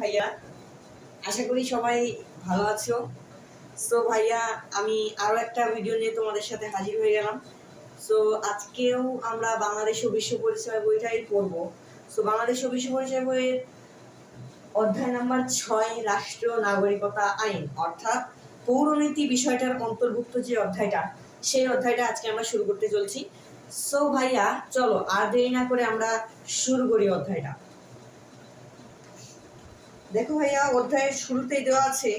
ভাইয়া। আশা করি সবাই ভালো আছো। সো ভাইয়া, আমি আরও একটা ভিডিও নিয়ে তোমাদের সাথে হাজির হয়ে গেলাম। সো আজকেও আমরা বাংলাদেশ ও বিশ্ব পরিচয় বইটাই পড়ব। সো বাংলাদেশ ও বিশ্ব পরিচয় বইয়ের অধ্যায় নাম্বার ছয় রাষ্ট্র নাগরিকতা আইন, অর্থাৎ পৌরনীতি বিষয়টার অন্তর্ভুক্ত যে অধ্যায়টা, সেই অধ্যায়টা আজকে আমরা শুরু করতে চলছি। সো ভাইয়া, চলো আর দেরি না করে আমরা শুরু করি অধ্যায়টা। দেখো ভাইয়া, অধ্যায়ের শুরুতেই দেওয়া আছে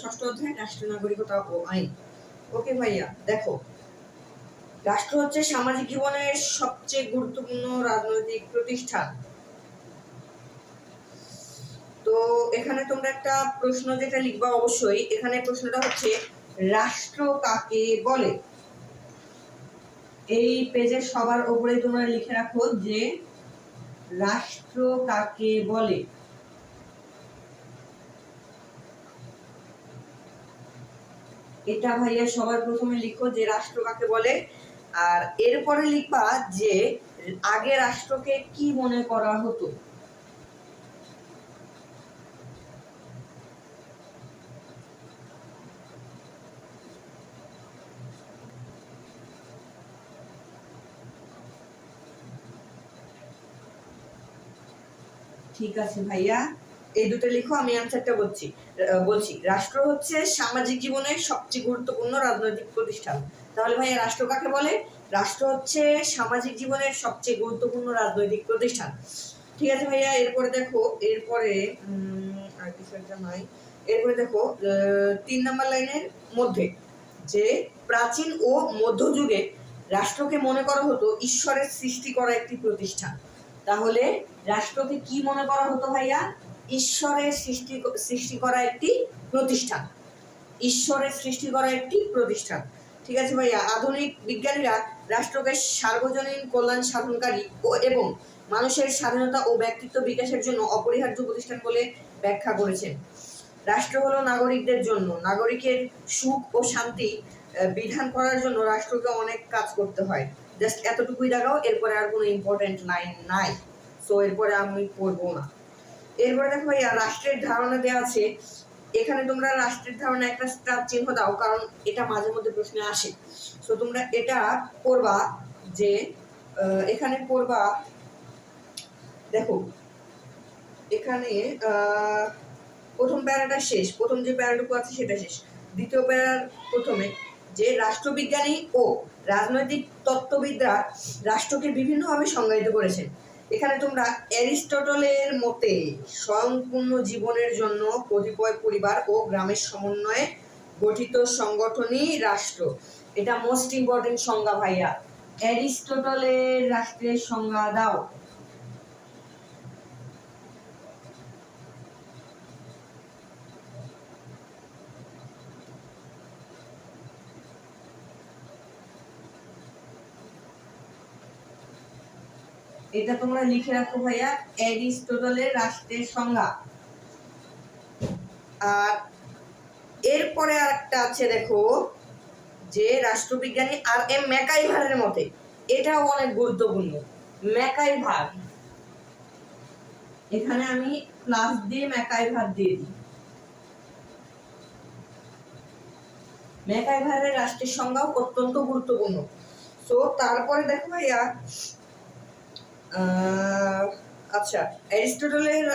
ষষ্ঠ অধ্যায় রাষ্ট্র নাগরিকতা ও আইন। ওকে ভাইয়া, দেখো। রাষ্ট্র হচ্ছে সামাজিক জীবনের সবচেয়ে গুরুত্বপূর্ণ রাজনৈতিক প্রতিষ্ঠান। তো এখানে তোমরা একটা প্রশ্ন যেটা লিখবা অবশ্যই, এখানে প্রশ্নটা হচ্ছে, রাষ্ট্র কাকে বলে? এই পেজের সবার উপরে তোমরা লিখে রাখো যে রাষ্ট্র কাকে বলে? এটা ভাইয়া সবার প্রথমে লিখো যে রাষ্ট্র কাকে বলে। আর এরপরে লিখবা যে আগে রাষ্ট্রকে কি মনে করা হতো? ঠিক আছে ভাইয়া। এই দুটো লিখো, আমি অ্যান্সারটা বলছি। বলছি, রাষ্ট্র হচ্ছে সামাজিক জীবনের সবচেয়ে গুরুত্বপূর্ণ রাজনৈতিক প্রতিষ্ঠান। তাহলে ভাইয়া রাষ্ট্র কাকে বলে? রাষ্ট্র হচ্ছে সামাজিক জীবনের সবচেয়ে গুরুত্বপূর্ণ রাজনৈতিক প্রতিষ্ঠান। ঠিক আছে ভাইয়া, এরপরে দেখো, এরপরে আর কিছু একটা এরপরে দেখো তিন নম্বর লাইনের মধ্যে যে প্রাচীন ও মধ্যযুগে রাষ্ট্রকে মনে করা হতো ঈশ্বরের সৃষ্টি করা একটি প্রতিষ্ঠান। তাহলে রাষ্ট্রকে কি মনে করা হতো ভাইয়া? ঈশ্বরের সৃষ্টি সৃষ্টি করা একটি প্রতিষ্ঠান। ঈশ্বরের সৃষ্টি করা একটি প্রতিষ্ঠান। ঠিক আছে ভাইয়া? আধুনিক বিজ্ঞানীরা রাষ্ট্রকে সার্বজনীন কল্যাণ সাধনকারী ও এবং মানুষের স্বাধীনতা ও ব্যক্তিত্ব বিকাশের জন্য অপরিহার্য প্রতিষ্ঠান বলে ব্যাখ্যা করেছেন। রাষ্ট্র হলো নাগরিকদের জন্য। নাগরিকের সুখ ও শান্তি বিধান করার জন্য রাষ্ট্রকে অনেক কাজ করতে হয়। জাস্ট এতটুকুই দেখাও, এরপরে আর কোনো ইম্পর্টেন্ট লাইন নাই। সো এরপরে আমি পড়ব না। এরপরে দেখো ভাইয়া, রাষ্ট্রের ধারণা দেওয়া আছে, এখানে তোমরা রাষ্ট্রের ধারণা একটা স্টার চিহ্ন দাও, কারণ এটা মাঝে মধ্যে প্রশ্নে আসে। সো তোমরা এটা করবা যে এখানে করবা দেখো, এখানে প্রথম প্যারাটা শেষ, প্রথম যে প্যারাটুকু আছে সেটা শেষ। দ্বিতীয় প্যারার প্রথমে যে রাষ্ট্রবিজ্ঞানী ও রাজনৈতিক তত্ত্ববিদরা রাষ্ট্রকে বিভিন্নভাবে সংজ্ঞায়িত করেছেন। এখানে তোমরা অ্যারিস্টটলের মতে স্বয়ংপূর্ণ জীবনের জন্য কতিপয় পরিবার ও গ্রামের সমন্বয়ে গঠিত সংগঠনই রাষ্ট্র। এটা মোস্ট ইম্পর্টেন্ট সংজ্ঞা ভাইয়া। অ্যারিস্টটলের রাষ্ট্রের সংজ্ঞা দাও। এটা তোমরা লিখে রাখো ভাইয়া অ্যারিস্টটলের রাষ্ট্রের সংজ্ঞা। আর এরপরে আর একটা আছে দেখো, যে রাষ্ট্রবিজ্ঞানী আর এম ম্যাকাইভারের মতে, এটাও অনেক গুরুত্বপূর্ণ। ম্যাকাইভার। এখানে আমি প্লাস দিয়ে ম্যাকাইভার দিয়ে দিই। ম্যাকাইভারের রাষ্ট্রের সংজ্ঞাও অত্যন্ত গুরুত্বপূর্ণ। তো তারপরে দেখো ভাইয়া আচ্ছা অ্যারিস্টটলের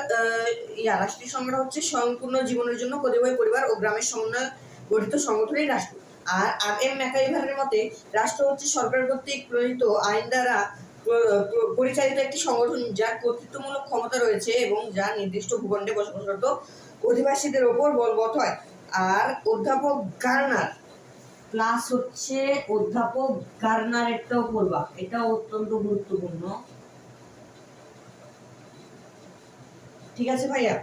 ইয়া, রাষ্ট্রীয় সংজ্ঞা হচ্ছে সম্পূর্ণ জীবনের জন্য কতিপয় পরিবার ও গ্রামের সমন্বয়ে গঠিত সংগঠনই রাষ্ট্র। আর আর এম ম্যাকাইভারের মতে, রাষ্ট্র হচ্ছে সরকার কর্তৃক প্রণীত আইন দ্বারা প্র- প্র- পরিচালিত একটি সংগঠন যার কর্তৃত্বমূলক ক্ষমতা রয়েছে এবং যা নির্দিষ্ট ভূখণ্ডে বসবাসরত অধিবাসীদের ওপর বলবৎ হয়। আর, অধ্যাপক গার্নার, প্লাস হচ্ছে অধ্যাপক গার্নারেরটাও পড়বা। এটাও অত্যন্ত গুরুত্বপূর্ণ। ঠিক আছে ভাইয়া?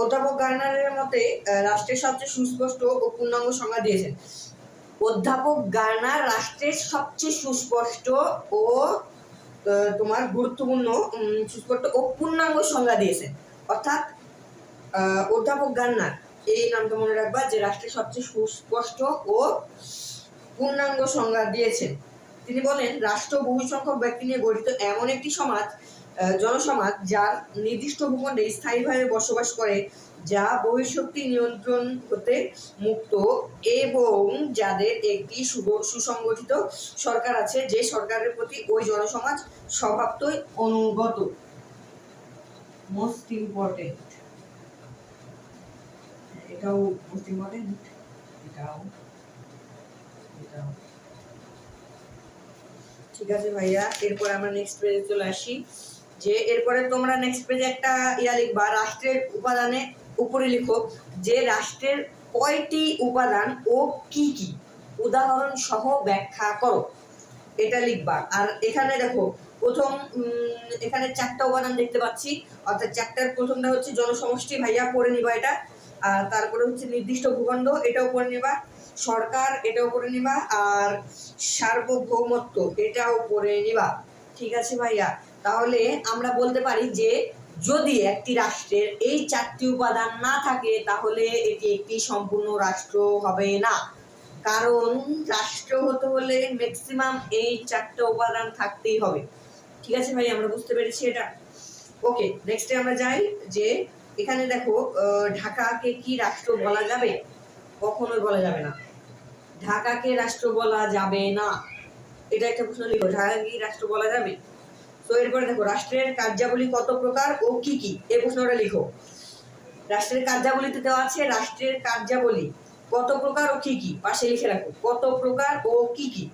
অধ্যাপক গার্নারের মতে রাষ্ট্রের সবচেয়ে সুস্পষ্ট ও পূর্ণাঙ্গ সংজ্ঞা দিয়েছেন। অধ্যাপক গার্নার রাষ্ট্রের সবচেয়ে সুস্পষ্ট ও তোমার গুরুত্বপূর্ণ সুস্পষ্ট ও পূর্ণাঙ্গ সংজ্ঞা দিয়েছেন। অর্থাৎ অধ্যাপক গার্নার, এই নামটা মনে রাখবা যে রাষ্ট্রের সবচেয়ে সুস্পষ্ট ও পূর্ণাঙ্গ সংজ্ঞা দিয়েছেন। তিনি বলেন, রাষ্ট্র বহু সংখ্যক ব্যক্তি নিয়ে গঠিত এমন একটি সমাজ জনসমাজ যার নির্দিষ্ট ভূখণ্ডে স্থায়ীভাবে বসবাস করে যা বহিঃশক্তি নিয়ন্ত্রণ হতে মুক্ত এবং যাদের একটি সুব- সুসংগঠিত সরকার আছে যে সরকারের প্রতি ওই জনসমাজ স্বভাবতই অনুগত। মোস্ট ইম্পর্টেন্ট এটাও মোস্ট ইম্পর্টেন্ট এটাও এটাও। ঠিক আছে ভাইয়া এরপর আমরা নেক্সট পেজে চলে আসি। যে এরপরে তোমরা নেক্সট পেজে একটা ইয়া লিখবা, রাষ্ট্রের উপাদানে উপরে লিখো, যে রাষ্ট্রের কয়টি উপাদান ও কি কি। উদাহরণ সহ ব্যাখ্যা করো। এটা লিখবা। আর এখানে দেখো, প্রথম এখানে চারটা উপাদান দেখতে পাচ্ছি। অর্থাৎ চারটার প্রথমটা হচ্ছে জনসমষ্টি, ভাইয়া পড়ে নিবা এটা। আর তারপরে হচ্ছে নির্দিষ্ট ভূখণ্ড, এটাও পড়ে নিবা। সরকার, এটাও করে নিবা। আর সার্বভৌমত্ব, এটাও করে নিবা। ঠিক আছে ভাইয়া? তাহলে আমরা বলতে পারি যে যদি একটি রাষ্ট্রের এই চারটি উপাদান না থাকে, তাহলে এটি একটি সম্পূর্ণ রাষ্ট্র হবে না। কারণ রাষ্ট্র হতে হলে ম্যাক্সিমাম এই চারটে উপাদান থাকতেই হবে। ঠিক আছে ভাই, আমরা বুঝতে পেরেছি এটা? ওকে নেক্সটে আমরা যাই যে এখানে দেখো ঢাকাকে কি রাষ্ট্র বলা যাবে? কখনোই বলা যাবে না। ঢাকাকে রাষ্ট্র বলা যাবে না। এটা একটা প্রশ্ন লিখো, ঢাকা কি রাষ্ট্র বলা যাবে? তো এরপরে দেখো, রাষ্ট্রের কার্যাবলী কত প্রকার ও কি কি? এই প্রশ্নটা লিখো। রাষ্ট্রের কার্যাবলীতে দেওয়া আছে রাষ্ট্রের কার্যাবলী কত প্রকার ও কি কি? পাশে লিখে রাখো, কত প্রকার ও কি কি?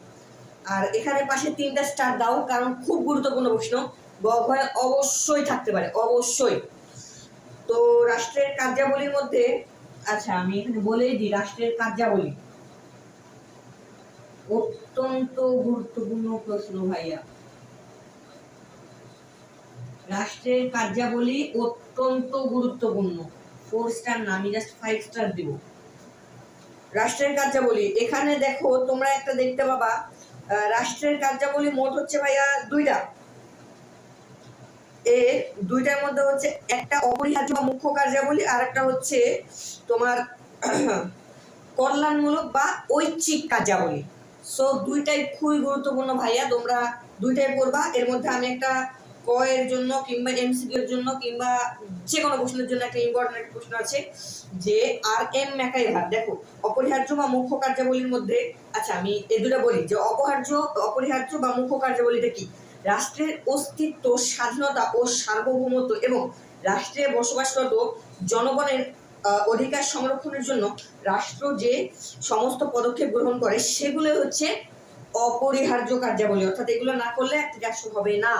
আর এখানে পাশে তিনটা স্টার দাও, কারণ খুব গুরুত্বপূর্ণ প্রশ্ন। গভয় অবশ্যই থাকতে পারে, অবশ্যই। তো রাষ্ট্রের কার্যাবলীর মধ্যে আচ্ছা আমি এখানে বলেই দিই, রাষ্ট্রের কার্যাবলী। অত্যন্ত গুরুত্বপূর্ণ প্রশ্ন, ভাইয়া। রাষ্ট্রের কার্যাবলী অত্যন্ত গুরুত্বপূর্ণ। ফোর স্টার না, আমি জাস্ট ফাইভ স্টার দিব। রাষ্ট্রের কার্যাবলী, এখানে দেখো তোমরা একটা দেখতে পাবা। রাষ্ট্রের কার্যাবলী মোট হচ্ছে ভাইয়া দুইটা। এ দুইটার মধ্যে হচ্ছে একটা অপরিহার্য বা মুখ্য কার্যাবলী আর একটা হচ্ছে তোমার কল্যাণমূলক বা ঐচ্ছিক কার্যাবলী। সো দুইটাই খুবই গুরুত্বপূর্ণ ভাইয়া, তোমরা দুইটাই পড়বা। এর মধ্যে আমি একটা ক এর জন্য কিংবা এমসিকিউ এর জন্য কিংবা যে কোনো প্রশ্নের জন্য একটা ইম্পর্টেন্ট প্রশ্ন আছে যে আর এম ম্যাকাই ভার দেখো, অপরিহার্য বা মুখ্য কার্যাবলীর মধ্যে আচ্ছা আমি এই দুটো বলি, যে অপহার্য, অপরিহার্য বা মুখ্য কার্যাবলীটা কি? রাষ্ট্রের অস্তিত্ব, স্বাধীনতা ও সার্বভৌমত্ব এবং রাষ্ট্রে বসবাসরত জনগণের অধিকার সংরক্ষণের জন্য রাষ্ট্র যে সমস্ত পদক্ষেপ গ্রহণ করে সেগুলো হচ্ছে অপরিহার্য কার্যাবলী। অর্থাৎ এগুলো না করলে একটি রাষ্ট্র হবে না।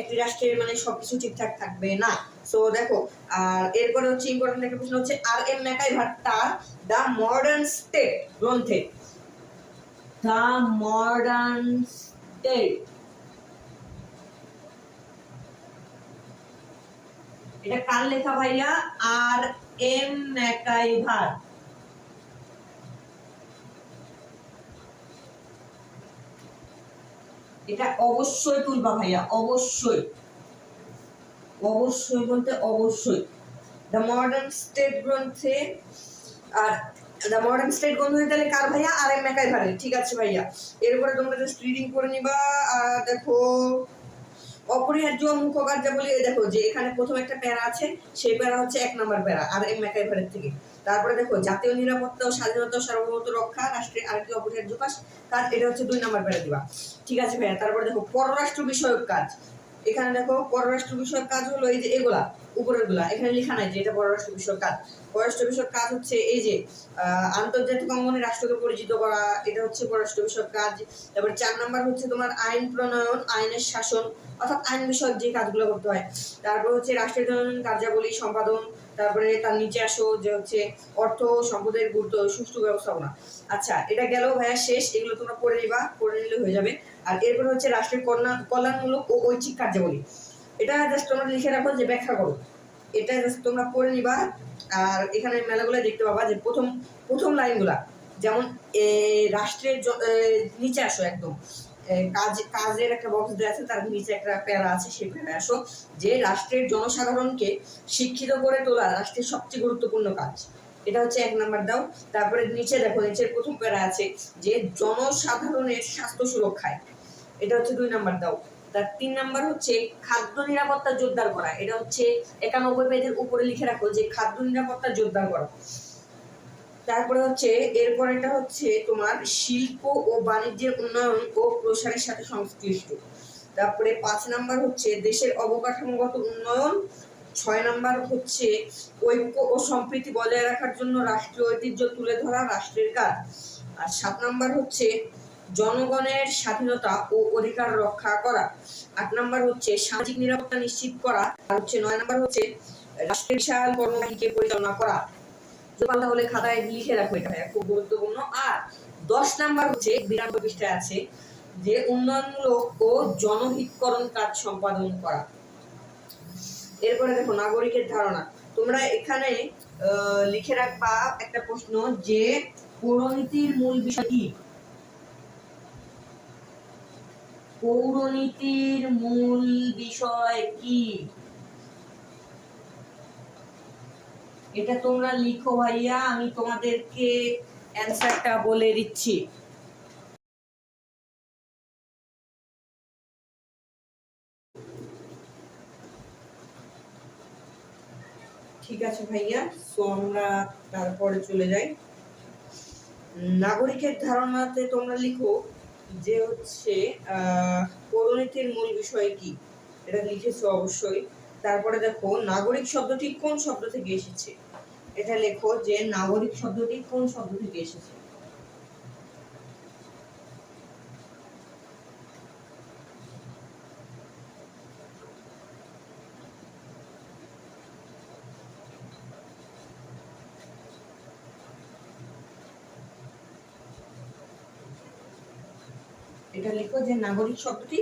একটি রাষ্ট্রের মানে সবকিছু ঠিকঠাক থাকবে না। সো দেখো, আর এরপরে হচ্ছে ইম্পর্টেন্ট একটা প্রশ্ন হচ্ছে আর এম ম্যাকাই ভাট তার দ্য মডার্ন স্টেট গ্রন্থে। দ্য মডার্ন স্টেট এটা কার লেখা ভাইয়া? আর এম ম্যাকাই এটা অবশ্যই তুলবা ভাইয়া, অবশ্যই। অবশ্যই বলতে অবশ্যই। দ্য মডার্ন স্টেট গ্রন্থে আর দ্য মডার্ন স্টেট গ্রন্থে তাহলে কার ভাইয়া? আর এম মেকাই ভারে ঠিক আছে ভাইয়া? এরপরে তোমরা জাস্ট রিডিং করে নিবা। আর দেখো, অপরিহার্য মুখ্য কার্যাবলী এই দেখো যে এখানে প্রথম একটা প্যারা আছে, সেই প্যারা হচ্ছে এক নম্বর প্যারা, আর এম মেকাই ভারের থেকে। তারপরে দেখো, জাতীয় নিরাপত্তা ও স্বাধীনতা সার্বভৌমত্ব রক্ষা, রাষ্ট্রের আরেকটি অপরিহার্য কাজ কাজ এটা হচ্ছে দুই নম্বর প্যারা দিবা। ঠিক আছে ভাইয়া, তারপরে দেখো, পররাষ্ট্র বিষয়ক কাজ। এখানে দেখো, পররাষ্ট্র বিষয়ক কাজ হলো এই যে এগুলা, উপরেরগুলা, এখানে লেখা নাই যে এটা পররাষ্ট্র বিষয়ক কাজ। পররাষ্ট্র বিষয়ক কাজ হচ্ছে এই যে আন্তর্জাতিক অঙ্গনে রাষ্ট্রকে পরিচিত করা, এটা হচ্ছে পররাষ্ট্র বিষয়ক কাজ। তারপর চার নাম্বার হচ্ছে তোমার আইন প্রণয়ন, আইনের শাসন, অর্থাৎ আইন বিষয়ক যে কাজগুলো করতে হয়। তারপর হচ্ছে দৈনন্দিন কার্যাবলী, সম্পাদন তারপরে তার নিচে আসো যে হচ্ছে অর্থ, সম্পদের গুরুত্ব, সুষ্ঠু ব্যবস্থাপনা আচ্ছা এটা গেল ভাইয়া শেষ, এগুলো তোমরা পড়ে নিবা, পড়ে নিলে হয়ে যাবে। আর এরপরে হচ্ছে রাষ্ট্রের কল্যাণ কল্যাণমূলক ও ঐচ্ছিক কার্যাবলী। এটা জাস্ট তোমরা লিখে রাখো যে ব্যাখ্যা করো। এটা জাস্ট তোমরা পড়ে নিবা। আর এখানে মেলাগুলো দেখতে পাবা যে প্রথম প্রথম লাইনগুলা, যেমন রাষ্ট্রের নিচে আসো একদম। কাজ কাজের একটা বক্স দেওয়া আছে, তার নিচে একটা প্যারা আছে, সেই আসো, যে রাষ্ট্রের জনসাধারণকে শিক্ষিত করে তোলা রাষ্ট্রের সবচেয়ে গুরুত্বপূর্ণ কাজ। এটা হচ্ছে এক নাম্বার দাও। তারপরে নিচে দেখো, নিচের প্রথম প্যারা আছে, যে জনসাধারণের স্বাস্থ্য সুরক্ষায়। এটা হচ্ছে দুই নাম্বার দাও। তার তিন নাম্বার হচ্ছে খাদ্য নিরাপত্তা জোরদার করা। এটা হচ্ছে একানব্বই পেজের উপরে লিখে রাখো যে খাদ্য নিরাপত্তা জোরদার করা। তারপরে হচ্ছে এরপর এটা হচ্ছে তোমার শিল্প ও বাণিজ্যের উন্নয়ন ও প্রসারের সাথে সংশ্লিষ্ট। তারপরে পাঁচ নাম্বার হচ্ছে, দেশের অবকাঠামোগত উন্নয়ন। ছয় নাম্বার হচ্ছে, ঐক্য ও সম্প্রীতি বজায় রাখার জন্য রাষ্ট্রীয় ঐতিহ্য তুলে ধরা রাষ্ট্রের কাজ। আর সাত নাম্বার হচ্ছে, জনগণের স্বাধীনতা ও অধিকার রক্ষা করা। আট নাম্বার হচ্ছে, সামাজিক নিরাপত্তা নিশ্চিত করা। আর হচ্ছে নয় নাম্বার হচ্ছে, রাষ্ট্রের বিশাল কর্মবাহীকে পরিচালনা করা। জোপাল তাহলে খাতায় লিখে রাখো এটা ভাইয়া, খুব গুরুত্বপূর্ণ। আর দশ নাম্বার হচ্ছে বিরানব্বই পৃষ্ঠায় আছে যে উন্নয়নমূলক ও জনহিতকরণ কাজ সম্পাদন করা। এরপরে দেখো নাগরিকের ধারণা। তোমরা এখানে লিখে রাখবা একটা প্রশ্ন যে পৌরনীতির মূল বিষয় কি? পৌরনীতির মূল বিষয় কি? এটা তোমরা লিখো ভাইয়া আমি তোমাদেরকে অ্যান্সারটা বলে দিচ্ছি। ঠিক আছে ভাইয়া সো আমরা তারপরে চলে যাই। নাগরিকের ধারণাতে তোমরা লিখো যে হচ্ছে আহ, পৌরনীতির মূল বিষয় কি? এটা লিখেছো অবশ্যই। তারপরে দেখো, নাগরিক শব্দটি কোন শব্দ থেকে এসেছে? এটা লেখো যে নাগরিক শব্দটি কোন শব্দ থেকে এসেছে? এটা লেখো যে নাগরিক শব্দটি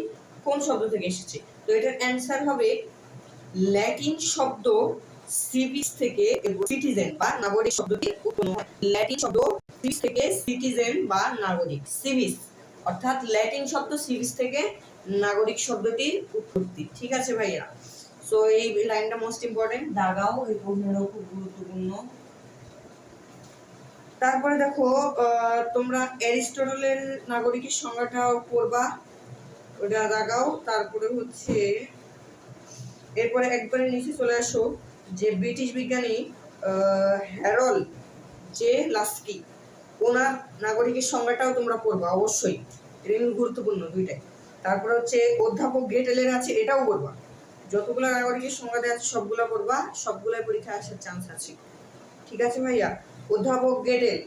কোন শব্দ থেকে এসেছে? তো এটার অ্যান্সার হবে ল্যাটিন শব্দ সিভিস থেকে সিটিজেন বা নাগরিক শব্দটি উৎপন্ন হয়। ল্যাটিন শব্দ সিভিস থেকে সিটিজেন বা নাগরিক, সিভিস, অর্থাৎ ল্যাটিন শব্দ সিভিস থেকে নাগরিক শব্দটির উৎপত্তি। ঠিক আছে ভাইয়া? সো এই লাইনটা মোস্ট ইম্পর্টেন্ট দাগাও, এই প্রশ্নটাও খুব গুরুত্বপূর্ণ। তারপরে দেখো তোমরা অ্যারিস্টটলের নাগরিকের সংজ্ঞাটাও পড়বা। ওটা দাগাও, তারপরে হচ্ছে এরপরে একবারে নিচে চলে আসো, যে ব্রিটিশ বিজ্ঞানী হ্যারল জে লাস্কি, ওনার নাগরিকের সংজ্ঞাটাও তোমরা পড়বা, অবশ্যই। এটা গুরুত্বপূর্ণ দুইটাই। তারপরে হচ্ছে অধ্যাপক গেটেলের আছে, এটাও পড়বা। যতগুলো নাগরিকের সংজ্ঞা দেওয়া আছে, সবগুলো পড়বা, সবগুলাই পরীক্ষায় আসার চান্স আছে। ঠিক আছে ভাইয়া? অধ্যাপক গেটেল,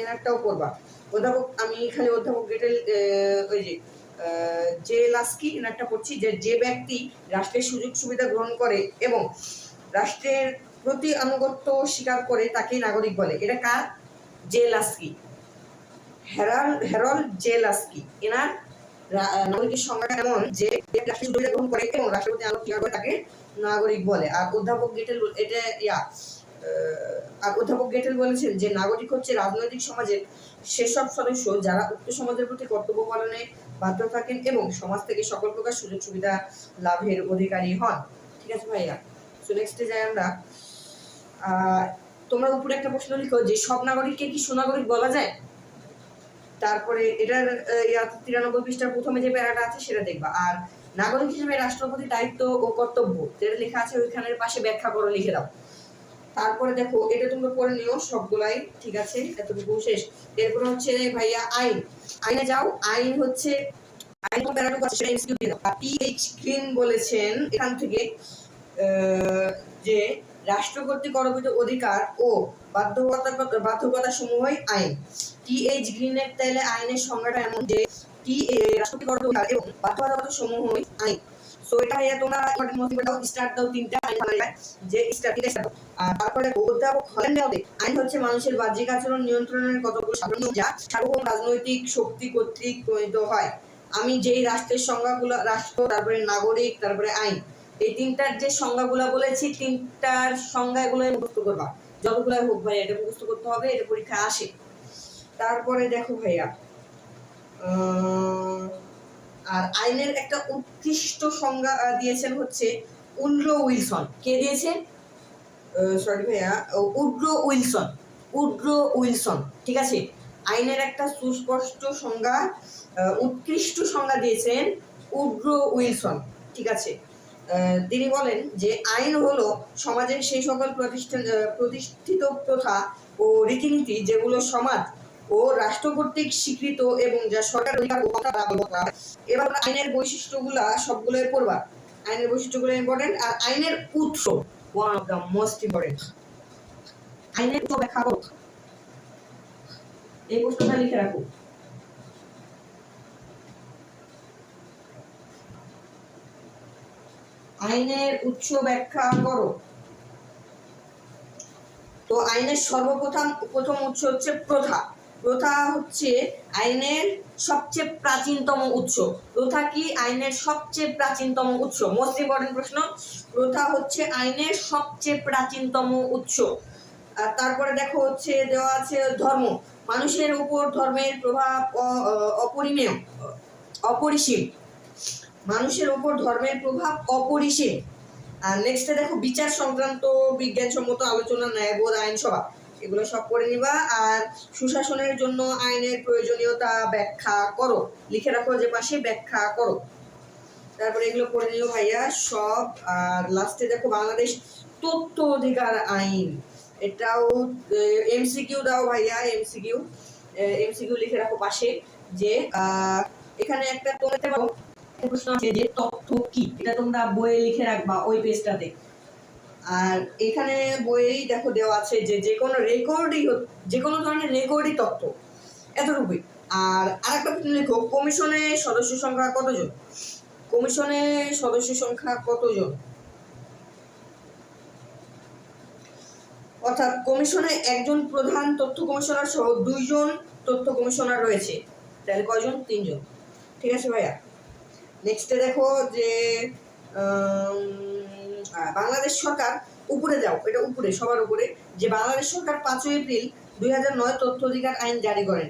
এনারটাও পড়বা। অধ্যাপক, আমি খালি অধ্যাপক গেটেল ওই যে যে লাস্কি এনারটা পড়ছি যে যে ব্যক্তি রাষ্ট্রের সুযোগ সুবিধা গ্রহণ করে এবং রাষ্ট্রের প্রতি আনুগত্য স্বীকার করে তাকেই নাগরিক বলে। এটা কার? জে লাস্কি জে লাস্কি এনার নাগরিকের সংজ্ঞাটা এমন যে রাষ্ট্রের সুবিধা গ্রহণ করে এবং রাষ্ট্রের প্রতি আনুগত্য স্বীকার করে তাকে নাগরিক বলে। আর অধ্যাপক গেটেল এটা, ইয়া আর অধ্যাপক গেটেল বলেছেন যে, নাগরিক হচ্ছে রাজনৈতিক সমাজের সেসব সদস্য যারা উক্ত সমাজের প্রতি কর্তব্য পালনে বাধ্য থাকেন এবং সমাজ থেকে সকল প্রকার সুযোগ সুবিধা লাভের অধিকারী হন। ঠিক আছে ভাইয়া? সো নেক্সটে যাই আমরা। তোমরা উপরে একটা প্রশ্ন লিখো যে সব নাগরিককে কি সুনাগরিক বলা যায়? তারপরে এটার তিরানব্বই পৃষ্ঠার প্রথমে যে প্যারাটা আছে সেটা দেখবা। আর নাগরিক হিসেবে রাষ্ট্রপতির দায়িত্ব ও কর্তব্য, যেটা লেখা আছে ওইখানের পাশে ব্যাখ্যা করে, লিখে দাও। তারপরে দেখো, এটা তোমরা পড়ে নিও সবগুলাই, ঠিক আছে? এতটুকু শেষ। এরপরে হচ্ছে ভাইয়া আইন। আইনে যাও আইন হচ্ছে আইন প্যারাটুক আছে সেটা এমসিকিউ দিয়ে দাও। পিএইচ গ্রিন বলেছেন এখান থেকে যে রাষ্ট্র কর্তৃক অর্পিত অধিকার ও বাধ্যকতা বাধ্যকতা সমূহই আইন। টি এইচ গ্রিনের তাইলে আইনের সংজ্ঞাটা এমন যে টি রাষ্ট্রপতি অর্পিত অধিকার এবং বাধ্যকতা সমূহই আইন। সো এটা তোমরা স্টার্ট দাও তিনটা আইন ভালো যে দাও। আর তারপরে অধ্যাপক হল্যান্ডে আইন হচ্ছে মানুষের বাহ্যিক আচরণ নিয়ন্ত্রণের কতগুলো সাধারণ যা সার্বভৌম রাজনৈতিক শক্তি কর্তৃক প্রণীত হয়। আমি যেই রাষ্ট্রের সংজ্ঞাগুলো, রাষ্ট্র, তারপরে নাগরিক, তারপরে আইন, এই তিনটার যে সংজ্ঞাগুলো বলেছি, তিনটার সংজ্ঞাগুলো মুখস্থ করবা। যতগুলো হোক ভাইয়া, এটা মুখস্থ করতে হবে, এটা পরীক্ষা আসে। তারপরে দেখো ভাইয়া আর আইনের একটা উৎকৃষ্ট সংজ্ঞা দিয়েছেন হচ্ছে উল্রো উইলসন। কে দিয়েছে সরি ভাইয়া উড্রো উইলসন উড্রো উইলসন, ঠিক আছে? আইনের একটা সুস্পষ্ট সংজ্ঞা উৎকৃষ্ট সংজ্ঞা দিয়েছেন উড্রো উইলসন, ঠিক আছে? তিনি বলেন যে আইন হলো সমাজের সেই সকল প্রতিষ্ঠান প্রতিষ্ঠিত প্রথা ও রীতিনীতি যেগুলো সমাজ ও রাষ্ট্র কর্তৃক স্বীকৃত এবং যা সরকার অধিকার ও দ্বারা বলবৎ এবার আইনের বৈশিষ্ট্যগুলা সবগুলোই পড়বা। আইনের বৈশিষ্ট্যগুলো ইম্পর্টেন্ট আর আইনের উৎস one of the most important আইনের উৎস ব্যাখ্যা করো। এই প্রশ্নটা লিখে রাখো। আইনের উৎস ব্যাখ্যা করো। তো আইনের সর্বপ্রথম, প্রথম উৎস হচ্ছে প্রথা। প্রথা হচ্ছে আইনের সবচেয়ে প্রাচীনতম উৎস। প্রথা কি আইনের সবচেয়ে প্রাচীনতম উৎস? মোস্ট ইম্পর্টেন্ট প্রশ্ন। প্রথা হচ্ছে আইনের সবচেয়ে প্রাচীনতম উৎস। আর তারপরে দেখো হচ্ছে দেওয়া আছে ধর্ম। মানুষের উপর ধর্মের প্রভাব অপরিমেয়, অপরিসীম। মানুষের উপর ধর্মের প্রভাব অপরিসীম। আর নেক্সটে দেখো বিচার সংক্রান্ত বিজ্ঞানসম্মত আলোচনা ন্যায়বোধ আইনসভা। এগুলো সব করে নিবা। আর সুশাসনের জন্য আইনের প্রয়োজনীয়তা ব্যাখ্যা করো। লিখে রাখো যে পাশে, ব্যাখ্যা করো। তারপরে এগুলো করে নিও ভাইয়া, সব। আর লাস্টে দেখো বাংলাদেশ তথ্য অধিকার আইন। এটাও এমসিকিউ দাও ভাইয়া এমসিকিউ এমসিকিউ লিখে রাখো পাশে যে এখানে একটা তোমাদের প্রশ্ন আছে যে, তথ্য কি? এটা তোমরা বইয়ে লিখে রাখবা ওই পেজটাতে আর এখানে বইয়েই দেখো দেওয়া আছে যে যে কোনো রেকর্ডই যে কোনো ধরনের রেকর্ডই তথ্য এতটুকুই। আর আরেকটা প্রশ্ন লিখো, কমিশনে সদস্য সংখ্যা কতজন? কমিশনে সদস্য সংখ্যা কতজন? অর্থাৎ কমিশনে একজন প্রধান তথ্য কমিশনার সহ দুইজন তথ্য কমিশনার রয়েছে। তাহলে কয়জন? তিনজন। ঠিক আছে ভাইয়া? নেক্সটে দেখো যে বাংলাদেশ সরকার উপরে যাও, এটা উপরে, সবার উপরে, যে বাংলাদেশ সরকার পাঁচই এপ্রিল দুই হাজার নয় তথ্য অধিকার আইন জারি করেন।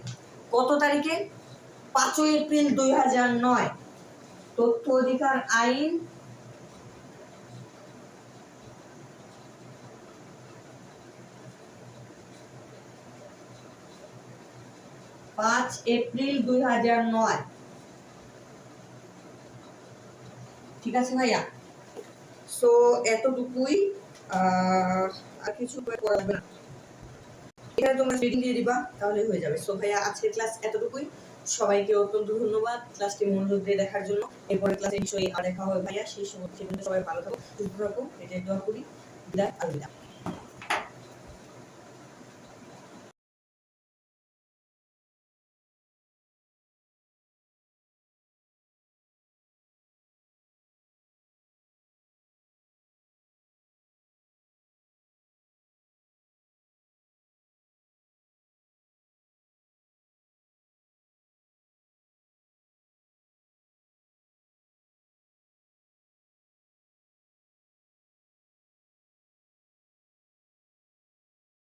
কত তারিখে? পাঁচই এপ্রিল দুই হাজার নয়। তথ্য অধিকার আইন পাঁচ এপ্রিল দুই হাজার নয়। ঠিক আছে ভাইয়া? সো এতটুকুই, আর কিছু করা লাগবে না। এখানে তোমরা রিডিং দিয়ে দিবা, তাহলে হয়ে যাবে। সো ভাইয়া, আজকের ক্লাস এতটুকুই। সবাইকে অত্যন্ত ধন্যবাদ ক্লাসটি মনোযোগ দিয়ে দেখার জন্য। এরপরে ক্লাসের বিষয়ে আর দেখা হবে ভাইয়া। সেই সময় সবাই ভালো থাকো, সুস্থ থাকো, এটাই দোয়া করি। বিদায়, আলবিদা।